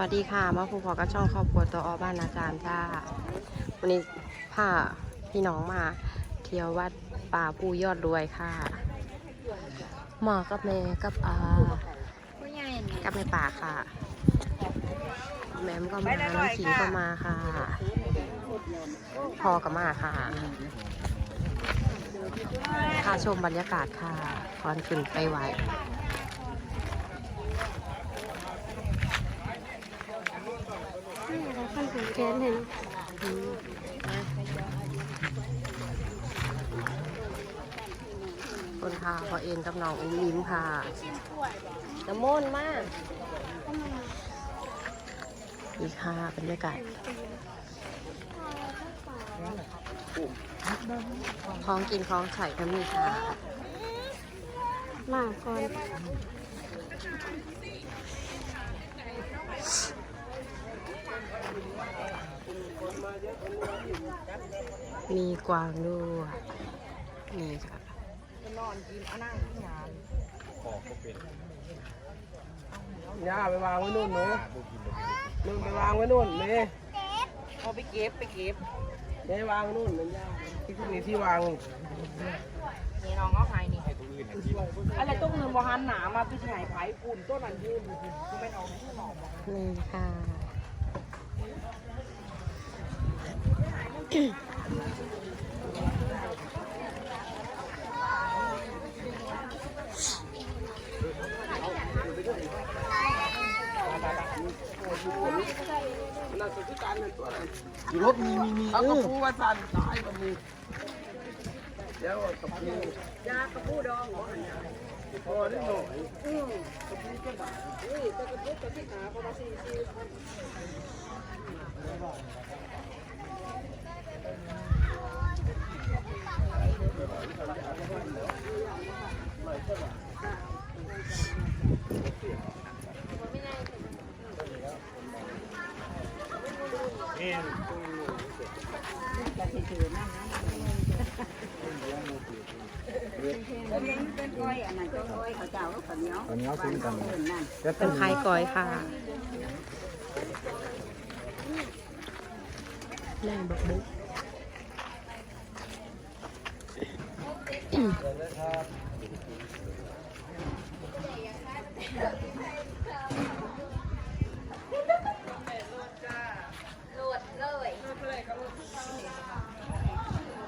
วัสดีค่ะ มาผูกพอกับช่องครอบครัวตัวออบ้านอาจารย์จ้าวันนี้พาพี่น้องมา เที่ยววัดป่าปูยอดรวยค่ะหมอกับแม่กับอากับแม่ป่าค่ะแม่มก็มาน้องขิงก็มาค่ะ พอก็มาค่ะพาชมบรรยากาศค่ะก่อนขึ้นไปไหว เรา นถึงแกนเห็นคนค่ะพอเอ็นกับน้องอุ้มยิ้มค่ะน้ำมนต์มากนี่ค่ะบรรยากาศคล้องกินคล้องไข่ก็มีค่ะ มาก่อน มีกวางด้วยนี่ค่ะย่าไปวางไว้นู่นหนูนู่นไปวางไว้นู่นเมย์เอาไปเก็บไปเก็บเมย์วางนู่นมันย่าที่คุณมีที่วางนี่น้องเอาให้นี่อะไรต้องเงินบอหันหนามาพี่ชายไผ่ปุ่นต้นอันยืนก็ไม่เอาให้หนอมนี่ค่ะ นั่นสุดที่ การเป็นตัวนั้นรถมีมีมีเอากระปูว่าสั่นตายกับมีเดี๋ยวกระปูยากระปูดองเหรอพอได้หน่อยนี่แต่กระปูกับที่ขาประมาณสี่สิบ ก้อยอันนั้นก็ก้อยเขาเจ้าก็ข้าวเหนียวอันนี้เอาซื้อกันเพิ่นนั่นเป็นคล้ายกอยค่ะแม่บักบุก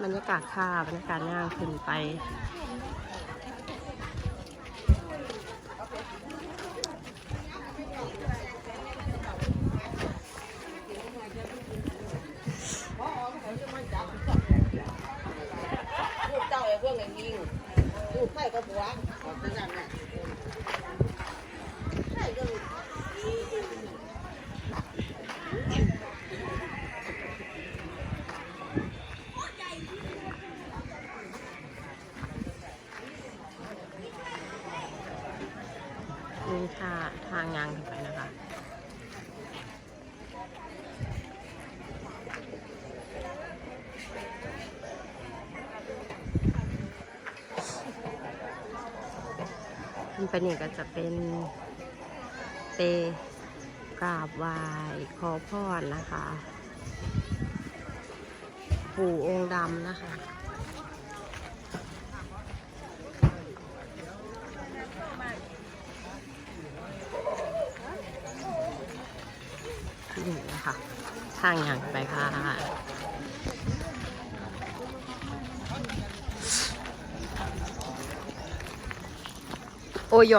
บรรยากาศค่ะบรรยากาศย่างขึ้นไป ลูกเจ้าไอ้พวกนี้ยิง ลูกไผ่ก็บัวขอซื้อนั่นแหละไผ่ก็นี่ค่ะ ทางยางขึ้นไปนะคะ ขึ้นไปนี่ก็จะเป็นเปกราบไหว้ขอพรนะคะ ปู่องค์ดำนะคะนี่นะคะทางอย่างไปค่ะ โอ้ย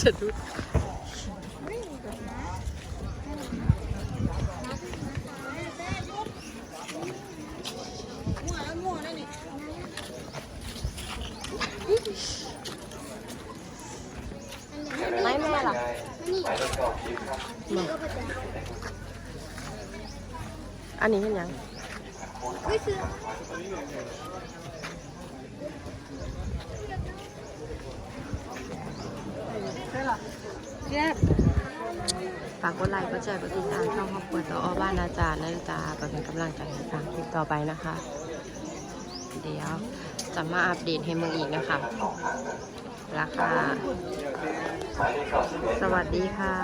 จะดูไม่แม่ล่ะอันนี้เป็นยัง แซ่บ ฝากกดไลค์กดแชร์กดติดตามช่องครอบครัวต่ออบ้านอาจารย์นะจ๊ะเพื่อเป็นกำลังใจในการคลิปต่อไปนะคะ เดี๋ยวจะมาอัปเดตให้มึงอีกนะคะราคาสวัสดีค่ะ